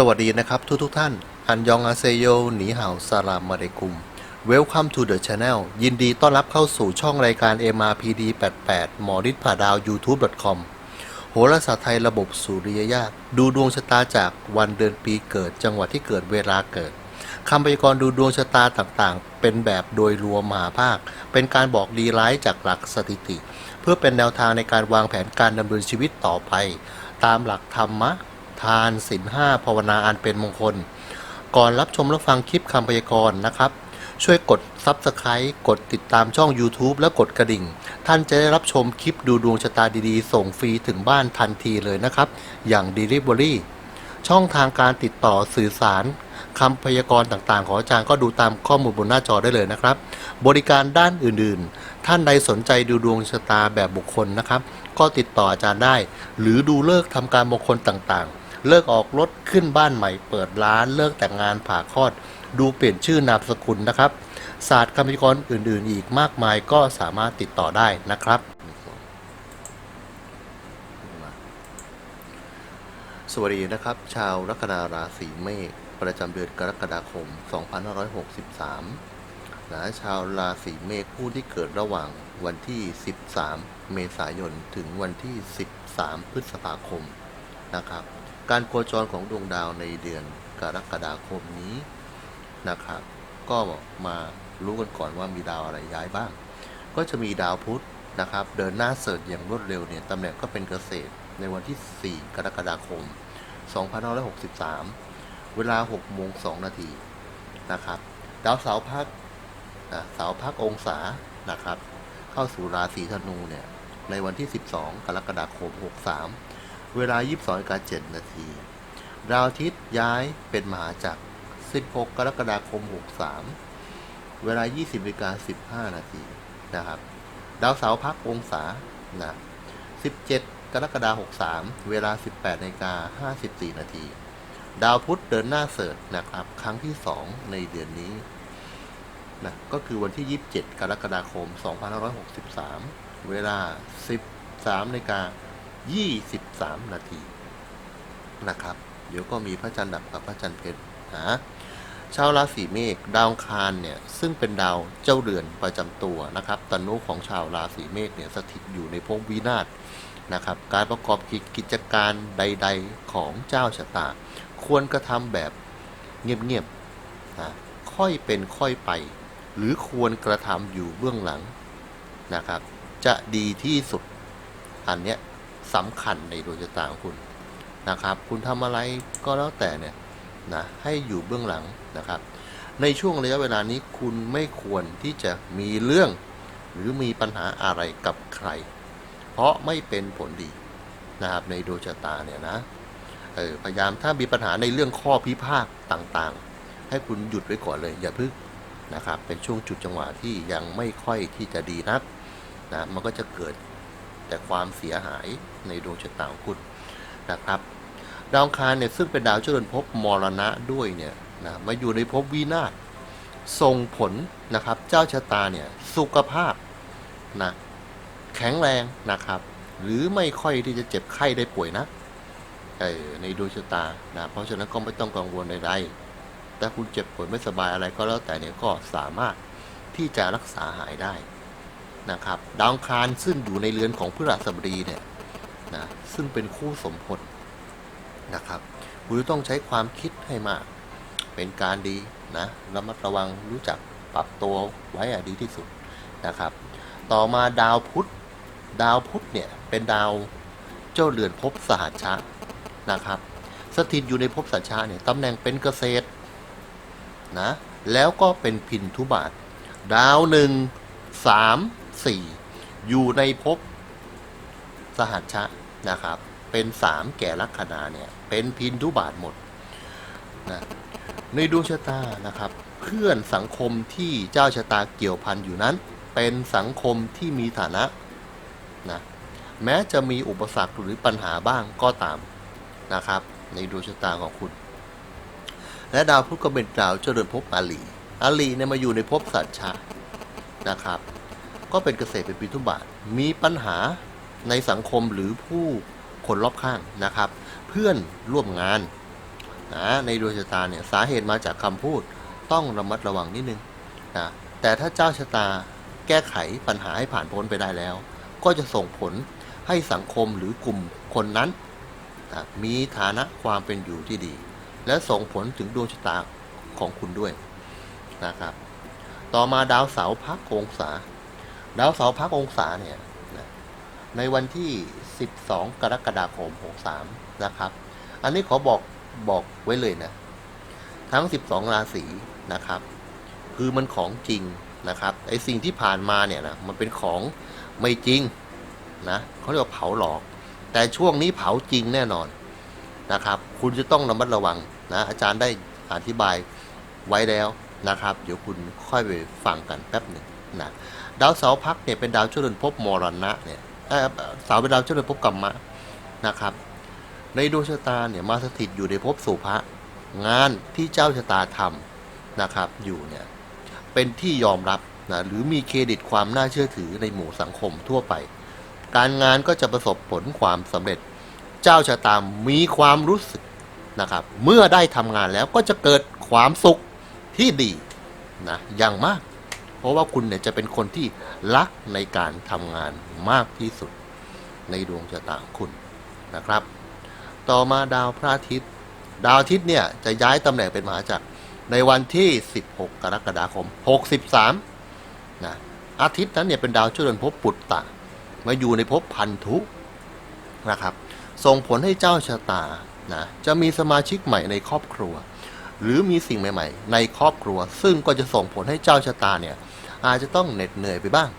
สวัสดีนะครับทุกทุกท่าน อันยองอาเซโยหนีเห่าสลามมาเดกุม Welcome to the channel ยินดีต้อนรับเข้าสู่ช่องรายการ MRPD 88หมอฤทธิ์ผ่าดาว youtube.com โหราศาสตร์ไทยระบบสุริยญาตดูดวงชะตาจากวันเดือนปีเกิดจังหวัดที่เกิดเวลาเกิดคำพยากรณ์ดูดวงชะตาต่างๆ เป็นแบบโดยรวมมหาภาค เป็นการบอกดีร้ายจากหลักสถิติ เพื่อเป็นแนวทางในการวางแผนการดำเนินชีวิตต่อไป ตามหลักธรรมะ ทานศีลห้าภาวนาอันเป็นมงคล ก่อนรับชมและฟังคลิปคำพยากรณ์นะครับ ช่วยกด Subscribe กดติดตามช่อง YouTube และกดกระดิ่ง ท่านจะได้รับชมคลิปดูดวงชะตาดีๆ ส่งฟรีถึงบ้านทันทีเลยนะครับ อย่าง Delivery ช่องทางการติดต่อสื่อสารคำพยากรณ์ต่างๆ ของอาจารย์ก็ดูตามข้อมูลบนหน้าจอได้เลยนะครับ บริการด้านอื่นๆ ท่านใดสนใจดูดวงชะตาแบบบุคคลนะครับ ก็ติดต่ออาจารย์ได้ หรือดูเลิกทำการมงคลต่างๆ เลิกออกรถขึ้นบ้านใหม่เปิดร้านเลิกแต่งงานผ่าคลอด ดูเปลี่ยนชื่อนามสกุลนะครับ ศาสตร์คำพยากรอื่นๆ อีกมากมายก็สามารถติดต่อได้นะครับสวัสดีนะครับ ชาวลัคนาราศีเมษประจำเดือนกรกฎาคม 2563นะชาวราศีเมษผู้ที่เกิดระหว่างวันที่ 13 เมษายน ถึงวันที่ 13 พฤษภาคมนะครับ การโคจรของดวงดาวในเดือนกรกฎาคมนี้นะครับ ก็มารู้กันก่อนว่ามีดาวอะไรย้ายบ้าง ก็จะมีดาวพุธนะครับ เดินหน้าเสิร์ชอย่างรวดเร็วเนี่ยตำแหน่งก็เป็นเกษตรในวันที่ 4 กรกฎาคม 2563 เวลา6โมง2นาทีนะครับ ดาวเสาพักนะเสาพักองศานะครับ เข้าสู่ราศีธนูเนี่ยในวันที่ 12 กรกฎาคม 63 เวลา 22กา7นาทีดาวอาทิตย์ย้ายเป็นมหาจักร 16 กรกฎาคม 63 เวลา 20นาฬิกา15 นาทีนะครับ ดาวเสาร์พักองศานะ 17 กรกฎาคม 63 เวลา 18นาฬิกา54 นาที ดาวพุธเดินหน้าเสิร์ชนะครับ ครั้งที่ 2 ในเดือนนี้นะก็คือวันที่ 27 กรกฎาคม 2563 เวลา 13นาฬิกา 23 นาทีนะครับ เดี๋ยวก็มีพระจันทร์ดับกับพระจันทร์เพชรนะชาวราศีเมษดาวคารเนี่ยซึ่งเป็นดาวเจ้าเรือนประจำตัวนะครับตนุของชาวราศีเมษเนี่ยสถิตอยู่ในภพวินาศนะครับ การประกอบกิจการใด ๆของเจ้าชะตา ควรกระทำแบบเงียบๆนะค่อยเป็นค่อยไป หรือควรกระทำอยู่เบื้องหลังนะครับ จะดีที่สุดอันเนี้ย สำคัญในดวงชะตาของคุณนะครับ คุณทำอะไรก็แล้วแต่เนี่ยนะให้อยู่เบื้องหลังนะครับ ในช่วงระยะเวลานี้คุณไม่ควรที่จะมีเรื่อง หรือมีปัญหาอะไรกับใคร เพราะไม่เป็นผลดีนะครับในดวงชะตาเนี่ยนะเออพยายามถ้ามีปัญหาในเรื่องข้อพิพาทต่างๆ ให้คุณหยุดไว้ก่อนเลย อย่าพึ่งนะครับ เป็นช่วงจุดจังหวะที่ยังไม่ค่อยที่จะดีนักนะมันก็จะเกิด แต่ความเสียหายในดวงชะตาของคุณนะครับดาวคารเนี่ยซึ่งเป็นดาวเจริญภพมรณะด้วยเนี่ยนะมาอยู่ในภพวินาศส่งผลนะครับ เจ้าชะตาเนี่ยสุขภาพนะแข็งแรงนะครับ หรือไม่ค่อยที่จะเจ็บไข้ได้ป่วยนะเออในดวงชะตานะเพราะฉะนั้นก็ไม่ต้องกังวลใดๆถ้าคุณเจ็บป่วยไม่สบายอะไรก็แล้วแต่เนี่ยก็สามารถที่จะรักษาหายได้ นะครับดาวอังคารซึ่งอยู่ในเรือนของพฤหัสบดีเนี่ยนะซึ่งเป็นคู่สมพลนะครับคุณต้องใช้ความคิดให้มาก เป็นการดีนะระมัดระวังรู้จักปรับตัวไว้อะดีที่สุดนะครับ ต่อมาดาวพุธดาวพุธเนี่ยเป็นดาวเจ้าเรือนภพสหัชชะนะครับ สถิตอยู่ในภพสัชชะเนี่ยตำแหน่งเป็นเกษตรนะแล้วก็เป็นพินทุบาท ดาวหนึ่งสาม สี่อยู่ในภพสหัชชะนะครับ เป็นสามแก่ลัคนาเนี่ยเป็นพินทุบาทหมดนะในดวงชะตานะครับ เพื่อนสังคมที่เจ้าชะตาเกี่ยวพันอยู่นั้น เป็นสังคมที่มีฐานะนะแม้จะมีอุปสรรคหรือปัญหาบ้างก็ตามนะครับ ในดวงชะตาของคุณ และดาวพุธก็เป็นดาวเจริญภพอาลีอาลีเนี่ยมาอยู่ในภพสัตว์ชานะครับ ก็เป็นเกษตรเป็นปิทุบาทมีปัญหาในสังคมหรือผู้คนรอบข้างนะครับ เพื่อนร่วมงานนะในดวงชะตาเนี่ยสาเหตุมาจากคำพูดต้องระมัดระวังนิดนึงนะแต่ถ้าเจ้าชะตาแก้ไขปัญหาให้ผ่านพ้นไปได้แล้ว ก็จะส่งผลให้สังคมหรือกลุ่มคนนั้นนะมีฐานะความเป็นอยู่ที่ดี และส่งผลถึงดวงชะตาของคุณด้วยนะครับ ต่อมาดาวเสาร์พักองศา ดาวเสาร์พักองศาเนี่ยในวันที่ 12 กรกฎาคม 63 นะครับ อันนี้ขอบอกบอกไว้เลยนะ ทั้ง 12 ราศีนะครับ คือมันของจริงนะครับ ไอสิ่งที่ผ่านมาเนี่ยนะ มันเป็นของไม่จริงนะเขาเรียกว่าเผาหลอก แต่ช่วงนี้เผาจริงแน่นอนนะครับ คุณจะต้องระมัดระวังนะ อาจารย์ได้อธิบายไว้แล้วนะครับ เดี๋ยวคุณค่อยไปฟังกันแป๊บหนึ่งนะ ดาวเสาพักเนี่ยเป็นดาวเจริญภพมรณะเนี่ยเสาเป็นดาวเจริญภพกรรมะนะครับ ในดวงชะตาเนี่ยมาสถิตอยู่ในภพสุภะงานที่เจ้าชะตาทำนะครับอยู่เนี่ยเป็นที่ยอมรับนะหรือมีเครดิตความน่าเชื่อถือในหมู่สังคมทั่วไป การงานก็จะประสบผลความสำเร็จ เจ้าชะตามีความรู้สึกนะครับ เมื่อได้ทำงานแล้วก็จะเกิดความสุขที่ดีนะอย่างมาก เพราะว่าคุณเนี่ยจะเป็นคนที่รักในการทำงานมากที่สุดในดวงชะตาคุณนะครับ ต่อมาดาวพระอาทิตย์ ดาวอาทิตย์เนี่ยจะย้ายตำแหน่งเป็นมหาจักรในวันที่ 16 กรกฎาคม 63นะอาทิตย์นั้นเนี่ยเป็นดาวเจริญภพปุตตะ มาอยู่ในภพพันธุนะครับ ส่งผลให้เจ้าชะตานะจะมีสมาชิกใหม่ในครอบครัว หรือมีสิ่งใหม่ ๆ ในครอบครัว ซึ่งก็จะส่งผลให้เจ้าชะตาเนี่ยอาจจะต้องเหน็ดเหนื่อยไปบ้าง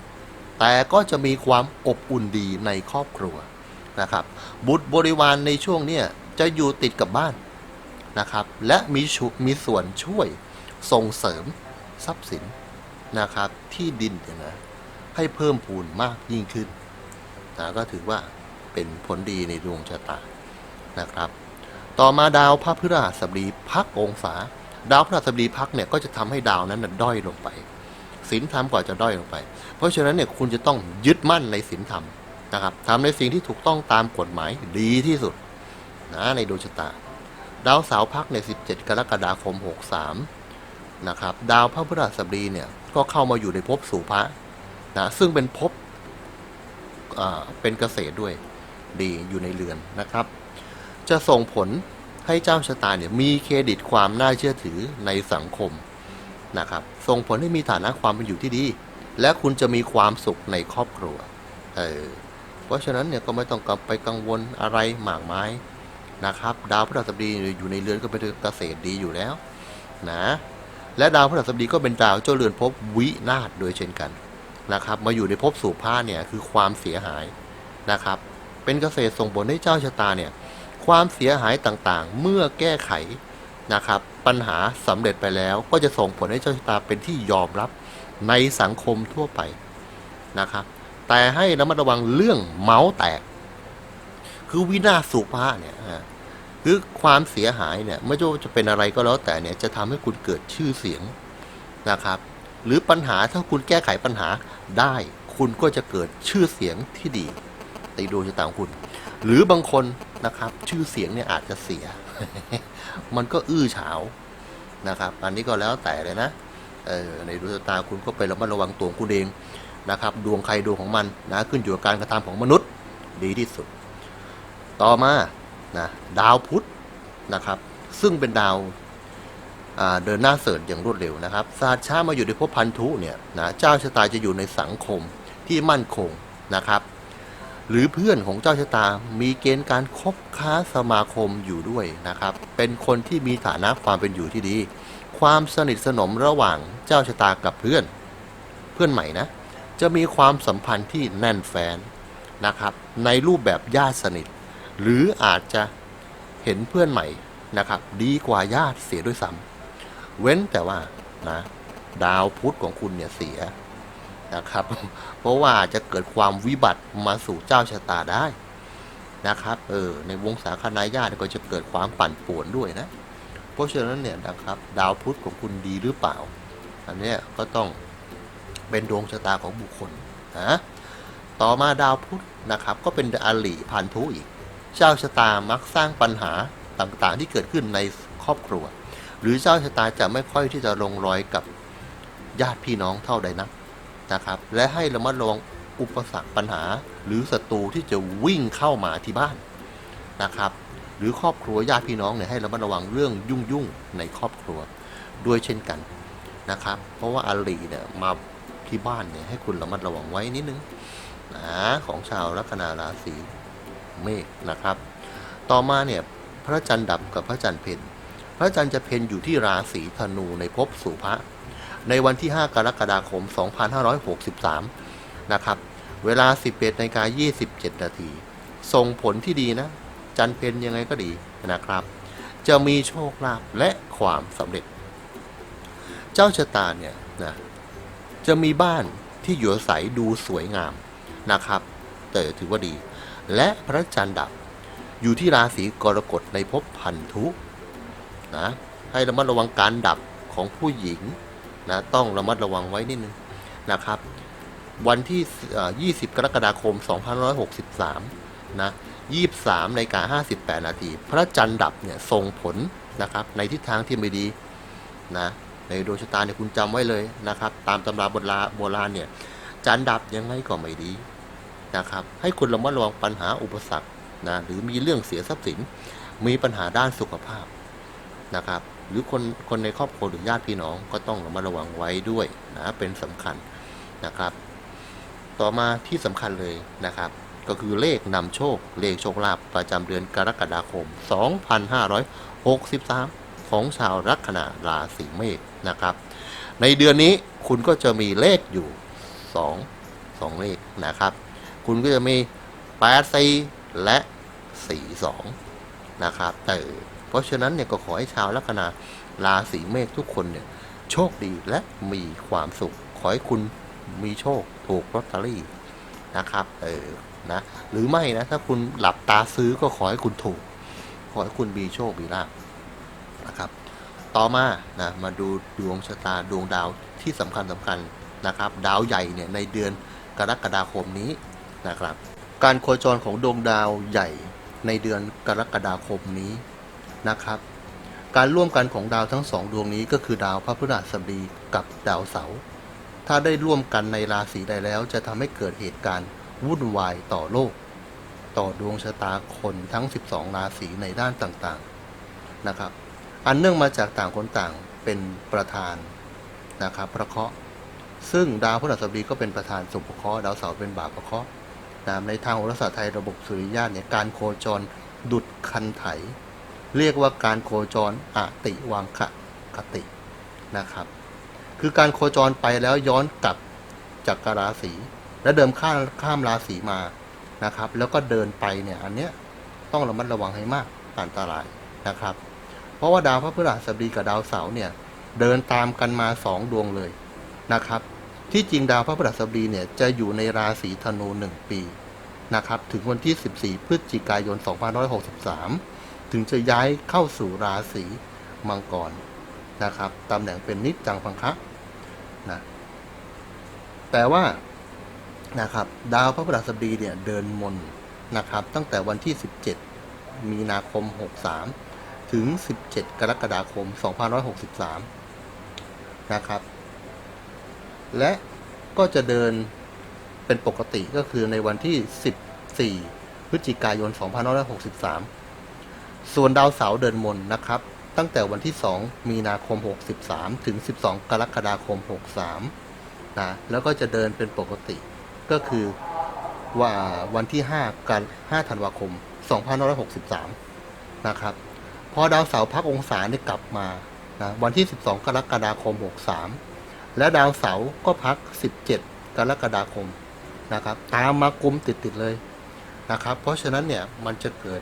แต่ก็จะมีความอบอุ่นดีในครอบครัวนะครับ บุตรบริวารในช่วงเนี้ยจะอยู่ติดกับบ้านนะครับ และมีชุมีส่วนช่วยส่งเสริมทรัพย์สินนะครับที่ดินเนี่ยนะให้เพิ่มพูนมากยิ่งขึ้นนะก็ถือว่าเป็นผลดีในดวงชะตานะครับ ต่อมาดาวพระพฤหัสบดีพักองศา ดาวพฤหัสบดีพักเนี่ยก็จะทำให้ดาวนั้นด้อยลงไปศีลธรรมก็จะด้อยลงไป เพราะฉะนั้นเนี่ยคุณจะต้องยึดมั่นในศีลธรรมนะครับทำในสิ่งที่ถูกต้องตามกฎหมายดีที่สุดนะในดวงชะตา ดาวเสาร์พักใน 17 กรกฎาคม 63 นะครับ ดาวพระพฤหัสบดีเนี่ยก็เข้ามาอยู่ในภพสุภะนะซึ่งเป็นภพเป็นเกษตรด้วยดีอยู่ในเรือนนะครับ จะส่งผลให้เจ้าชะตาเนี่ยมีเครดิตความน่าเชื่อถือในสังคมนะครับ ส่งผลให้มีฐานะความเป็นอยู่ที่ดี และคุณจะมีความสุขในครอบครัว เออ เพราะฉะนั้นเนี่ยก็ไม่ต้องกลับไปกังวลอะไรมากมายนะครับ ดาวพฤหัสบดีอยู่ในเรือนก็เป็นเกษตรดีอยู่แล้วนะและดาวพฤหัสบดีก็เป็นดาวเจ้าเรือนภพวินาศโดยเช่นกันนะครับ มาอยู่ในภพสุภาเนี่ยคือความเสียหายนะครับ เป็นเกษตรส่งผลให้เจ้าชะตาเนี่ย ความเสียหายต่างๆ เมื่อแก้ไขนะครับ ปัญหาสำเร็จไปแล้วก็จะส่งผลให้เจ้าชะตาเป็นที่ยอมรับในสังคมทั่วไปนะครับ แต่ให้ระมัดระวังเรื่องเมาส์แตก คือวินาศสุภาเนี่ยคือความเสียหายเนี่ยไม่ว่าจะเป็นอะไรก็แล้วแต่เนี่ยจะทำให้คุณเกิดชื่อเสียงนะครับ หรือปัญหาถ้าคุณแก้ไขปัญหาได้ คุณก็จะเกิดชื่อเสียงที่ดี ในดวงชะตาของคุณ หรือบางคนนะครับ ชื่อเสียงเนี่ยอาจจะเสีย มันก็อื้อฉาวนะครับ อันนี้ก็แล้วแต่เลยนะเออในดวงชะตาคุณก็ไประมัดระวังตัวคุณเองนะครับ ดวงใครดวงของมันนะขึ้นอยู่กับการกระทำของมนุษย์ดีที่สุด ต่อมานะดาวพุธนะครับ ซึ่งเป็นดาวเดินหน้าเสริญอย่างรวดเร็วนะครับศาสตร์ช้ามาอยู่ในภพพันธุเนี่ยนะเจ้าชะตาจะอยู่ในสังคมที่มั่นคงนะครับ หรือเพื่อนของเจ้าชะตา มีเกณฑ์การคบค้าสมาคมอยู่ด้วยนะครับ เป็นคนที่มีฐานะความเป็นอยู่ที่ดี ความสนิทสนมระหว่างเจ้าชะตากับเพื่อน เพื่อนใหม่นะ จะมีความสัมพันธ์ที่แน่นแฟนนะครับ ในรูปแบบญาติสนิท หรืออาจจะเห็นเพื่อนใหม่นะครับ ดีกว่าญาติเสียด้วยซ้ำเว้นแต่ว่านะดาวพุธของคุณเนี่ยเสีย นะครับ เพราะว่าจะเกิดความวิบัติมาสู่เจ้าชะตาได้นะครับ เออ ในวงศาคณาญาติก็จะเกิดความปั่นป่วนด้วยนะ เพราะฉะนั้นเนี่ยนะครับ ดาวพุธของคุณดีหรือเปล่า อันนี้ก็ต้องเป็นดวงชะตาของบุคคลนะต่อมาดาวพุธนะครับ ก็เป็นอลิพันธุอีก เจ้าชะตามักสร้างปัญหาต่างๆ ที่เกิดขึ้นในครอบครัว หรือเจ้าชะตาจะไม่ค่อยที่จะลงรอยกับญาติพี่น้องเท่าใดนัก นะครับ และให้ระมัดระวังอุปสรรคปัญหา หรือศัตรูที่จะวิ่งเข้ามาที่บ้านนะครับ หรือครอบครัวญาติพี่น้องเนี่ยให้ระมัดระวังเรื่องยุ่งๆในครอบครัวด้วยเช่นกันนะครับ เพราะว่าอาลีเนี่ยมาที่บ้านเนี่ยให้คุณระมัดระวังไว้นิดนึงนะของชาวลัคนาราศีเมษนะครับ ต่อมาเนี่ยพระจันทร์ดับกับพระจันทร์เพ็ญพระจันทร์จะเพ็ญอยู่ที่ราศีธนูในภพสุภะ ในวันที่ 5 กรกฎาคม 2563 นะครับ เวลา 11นาฬิกา27 นาทีส่งผลที่ดีนะ จันเพ็ญยังไงก็ดีนะครับ จะมีโชคลาภและความสำเร็จ เจ้าชะตาเนี่ยนะจะมีบ้านที่อยู่อาศัยดูสวยงามนะครับแต่ถือว่าดี และพระจันทร์ดับอยู่ที่ราศีกรกฎในภพพันธุนะให้ระมัดระวังการดับของผู้หญิง นะต้องระมัดระวังไว้นิดนึงนะครับ วันที่ 20 กรกฎาคม 2563 นะ 23นกา58 นาที พระจันทร์ดับเนี่ยส่งผลนะครับในทิศทางที่ไม่ดีนะในดวงชะตาเนี่ยคุณจำไว้เลยนะครับ ตามตำราโบราณโบราณเนี่ยจันทร์ดับยังไงก็ไม่ดีนะครับ ให้คุณระมัดระวังปัญหาอุปสรรคนะหรือมีเรื่องเสียทรัพย์สิน มีปัญหาด้านสุขภาพนะครับ หรือคนคนในครอบครัวหรือญาติพี่น้องก็ต้องระมัดระวังไว้ด้วยนะเป็นสำคัญนะครับ ต่อมาที่สำคัญเลยนะครับ ก็คือเลขนำโชค เลขโชคลาภประจำเดือนกรกฎาคม 2563 ของชาวลัคนาราศีเมษนะครับ ในเดือนนี้คุณก็จะมีเลขอยู่ 2 2 เลขนะครับ คุณก็จะมี 8 4 และ 4 2 นะครับแต่ เพราะฉะนั้นเนี่ยก็ขอให้ชาวลัคนาราศีเมษทุกคนเนี่ยโชคดีและมีความสุข ขอให้คุณมีโชคถูกลอตเตอรี่นะครับ เออ นะ หรือไม่นะ ถ้าคุณหลับตาซื้อก็ขอให้คุณถูก ขอให้คุณมีโชค มีลาภนะครับ ต่อมา นะ มาดูดวงชะตาดวงดาวที่สำคัญสำคัญนะครับ ดาวใหญ่เนี่ยในเดือนกรกฎาคมนี้นะครับ การโคจรของดวงดาวใหญ่ในเดือนกรกฎาคมนี้ นะครับ การร่วมกันของดาวทั้งสองดวงนี้ก็คือดาวพระพฤหัสบดีกับดาวเสาร์ถ้าได้ร่วมกันในราศีใดแล้ว จะทำให้เกิดเหตุการณ์วุ่นวายต่อโลก ต่อดวงชะตาคนทั้ง 12 ราศีในด้านต่างๆนะครับ อันเนื่องมาจากต่างคนต่างเป็นประธานนะครับพระเคราะห์ซึ่งดาวพฤหัสบดีก็เป็นประธานสุภเคราะห์ดาวเสาร์เป็นบาปเคราะห์นะในทางโหราศาสตร์ไทยระบบสุริยะเนี่ยการโคจรดุดคันไถ เรียกว่าการโคจรอติวังคะคตินะครับ คือการโคจรไปแล้วย้อนกลับจากกราศีและเดิมข้ามข้ามราศีมานะครับ แล้วก็เดินไปเนี่ยอันเนี้ยต้องระมัดระวังให้มากอันตรายนะครับ เพราะว่าดาวพระพฤหัสบดีกับดาวเสาร์เนี่ยเดินตามกันมาสองดวงเลยนะครับ ที่จริงดาวพระพฤหัสบดีเนี่ยจะอยู่ในราศีธนูหนึ่งปีนะครับ ถึงวันที่ 14 พฤศจิกายน 2563 ถึงจะย้ายเข้าสู่ราศีมังกรนะครับตำแหน่งเป็นนิจจังพังคะนะแต่ว่านะครับดาวพระพฤหัสบดีเนี่ยเดินมนนะครับ ตั้งแต่วันที่ 17 มีนาคม 63 ถึง 17 กรกฎาคม 2563 นะครับ และก็จะเดินเป็นปกติก็คือในวันที่ 14 พฤศจิกายน 2563 ส่วนดาวเสาร์เดินมนนะครับ ตั้งแต่วันที่ 2 มีนาคม 63 ถึง 12 กรกฎาคม 63 นะ แล้วก็จะเดินเป็นปกติ ก็คือว่าวันที่ 5 กัน5ธันวาคม 2563 นะครับ พอดาวเสาร์พักองศาเนี่ยกลับมานะวันที่ 12 กรกฎาคม 63 และดาวเสาร์ก็พัก 17 กรกฎาคมนะครับ ตามมากุมติด ๆ เลยนะครับ เพราะฉะนั้นเนี่ยมันจะเกิด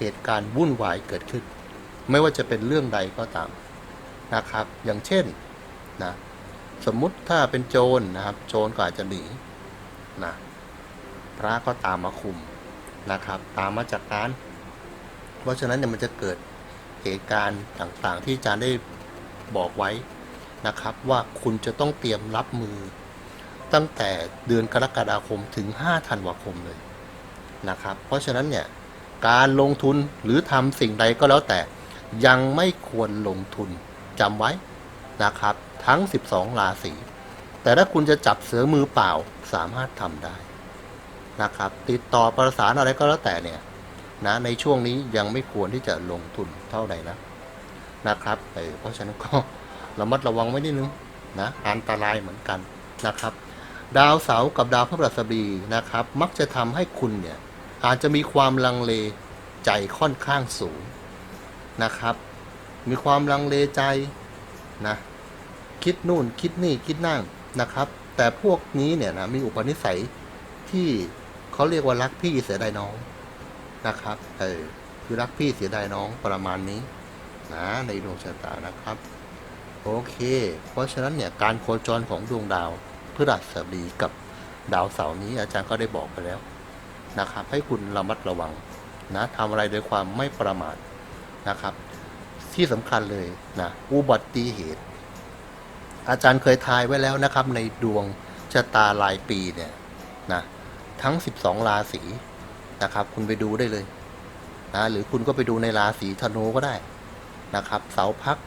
เหตุการณ์วุ่นวายเกิดขึ้น ไม่ว่าจะเป็นเรื่องใดก็ตามนะครับ อย่างเช่นนะสมมุติถ้าเป็นโจรนะครับ โจรก็อาจจะหนีนะพระก็ตามมาคุมนะครับ ตามมาจัดการเพราะฉะนั้นเนี่ยมันจะเกิดเหตุการณ์ต่างๆ ที่อาจารย์ได้บอกไว้นะครับ ว่าคุณจะต้องเตรียมรับมือ ตั้งแต่เดือนกรกฎาคมถึง 5 ธันวาคมเลยนะครับ เพราะฉะนั้นเนี่ย การลงทุนหรือทำสิ่งใดก็แล้วแต่ ยังไม่ควรลงทุนจำไว้นะครับ ทั้ง 12 ราศีแต่ถ้าคุณจะจับเสือมือเปล่าสามารถทำได้นะครับ ติดต่อประสานอะไรก็แล้วแต่เนี่ยนะในช่วงนี้ยังไม่ควรที่จะลงทุนเท่าใดนะนะครับเออเพราะฉะนั้นก็ระมัดระวังไว้นิดนึงนะอันตรายเหมือนกันนะครับ ดาวเสาร์กับดาวพฤหัสบดีนะครับ มักจะทำให้คุณเนี่ย อาจจะมีความลังเลใจค่อนข้างสูงนะครับ มีความลังเลใจนะคิดนู่นคิดนี่คิดนั่งนะครับ แต่พวกนี้เนี่ยนะมีอุปนิสัยที่เขาเรียกว่ารักพี่เสียดายน้องนะครับเออคือรักพี่เสียดายน้องประมาณนี้นะในดวงชะตานะครับ โอเค เพราะฉะนั้นเนี่ยการโคจรของดวงดาวพฤหัสบดีกับดาวเสาร์นี้อาจารย์ก็ได้บอกไปแล้ว นะครับ ให้คุณระมัดระวังนะทำอะไรด้วยความไม่ประมาทนะครับ ที่สำคัญเลยนะอุบัติเหตุ อาจารย์เคยทายไว้แล้วนะครับ ในดวงชะตารายปีเนี่ยนะทั้ง 12 ราศีนะครับ คุณไปดูได้เลยนะหรือคุณก็ไปดูในราศีธนูก็ได้นะครับ เสาพัก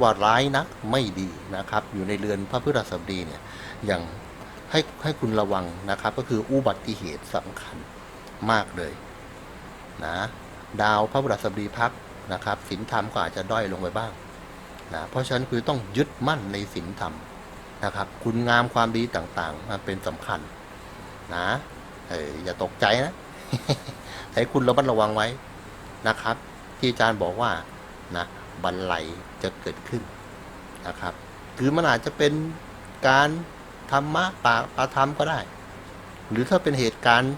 ว่าร้ายนักไม่ดีนะครับ อยู่ในเรือนพระพฤหัสบดีเนี่ยอย่างให้ให้คุณระวังนะครับ ก็คืออุบัติเหตุสำคัญ มากเลยนะดาวพระพฤหัสบดีพักนะครับศีลธรรมก็อาจจะด้อยลงไปบ้างนะเพราะฉะนั้นคือต้องยึดมั่นในศีลธรรมนะครับ คุณงามความดีต่างๆ มันเป็นสำคัญนะเอออย่าตกใจนะให้คุณระมัดระวังไว้นะครับ ที่อาจารย์บอกว่านะบันไลจะเกิดขึ้นนะครับ คือมันอาจจะเป็นการธรรมะปาปาธรรมก็ได้ หรือถ้าเป็นเหตุการณ์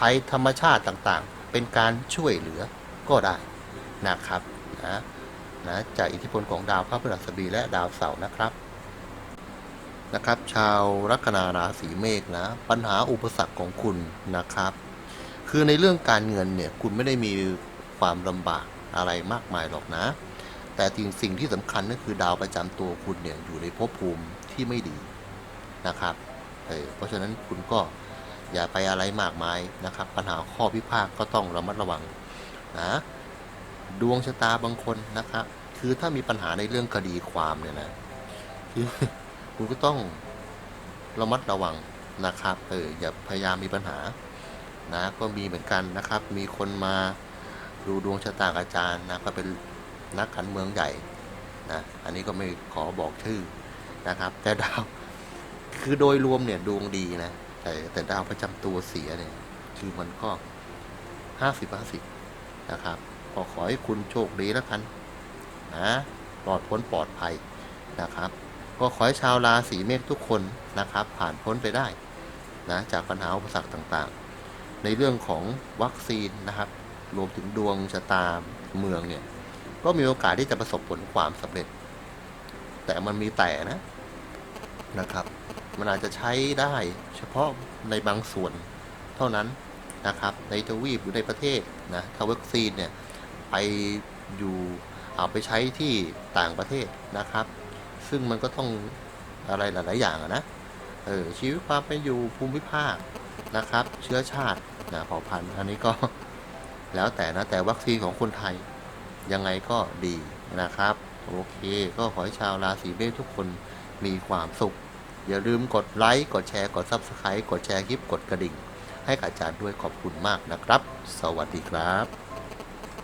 ภัยธรรมชาติต่างๆ เป็นการช่วยเหลือก็ได้นะครับนะนะจากอิทธิพลของดาวพระพฤหัสบดีและดาวเสาร์นะครับนะครับ ชาวลัคนาราศีเมษนะปัญหาอุปสรรคของคุณนะครับ คือในเรื่องการเงินเนี่ยคุณไม่ได้มีความลำบากอะไรมากมายหรอกนะ แต่สิ่งสิ่งที่สำคัญก็คือดาวประจำตัวคุณเนี่ยอยู่ในภพภูมิที่ไม่ดีนะครับเเพราะฉะนั้นคุณก็ อย่าไปอะไรมากมายนะครับ ปัญหาข้อพิพาทก็ต้องระมัดระวังนะดวงชะตาบางคนนะครับ คือถ้ามีปัญหาในเรื่องคดีความเนี่ยนะคือคุณก็ต้องระมัดระวังนะครับเอออย่าพยายามมีปัญหานะก็มีเหมือนกันนะครับ มีคนมาดูดวงชะตาอาจารย์นะก็เป็นนักการเมืองใหญ่นะอันนี้ก็ไม่ขอบอกชื่อนะครับ แต่ดาวคือโดยรวมเนี่ยดวงดีนะ แต่แต่ดาวประจำตัวเสียเนี่ยคือมันก็ห้าสิบห้าสิบนะครับก็ขอให้คุณโชคดีแล้วกันนะปลอดพ้นปลอดภัยนะครับ ก็ขอให้ชาวราศีเมษทุกคนนะครับ ผ่านพ้นไปได้นะจากปัญหาอุปสรรคต่างๆ ในเรื่องของวัคซีนนะครับ รวมถึงดวงชะตาเมืองเนี่ย ก็มีโอกาสที่จะประสบผลความสำเร็จ แต่มันมีแต่นะนะครับ มันอาจจะใช้ได้เฉพาะในบางส่วนเท่านั้นนะครับ ในทวีปหรือในประเทศนะถ้าวัคซีนเนี่ยไปอยู่เอาไปใช้ที่ต่างประเทศนะครับ ซึ่งมันก็ต้องอะไรหลาย ๆ อย่างนะเออชีวิตความเป็นอยู่ภูมิภาคนะครับ เชื้อชาตินะเผ่าพันธุ์อันนี้ก็แล้วแต่นะแต่วัคซีนของคนไทยยังไงก็ดีนะครับ โอเค ก็ขอให้ชาวราศีเมษทุกคนมีความสุข อย่าลืมกดไลค์ กดแชร์ กด Subscribe กดแชร์คลิป กดกระดิ่ง ให้กับอาจารย์ด้วยขอบคุณมากนะครับ สวัสดีครับ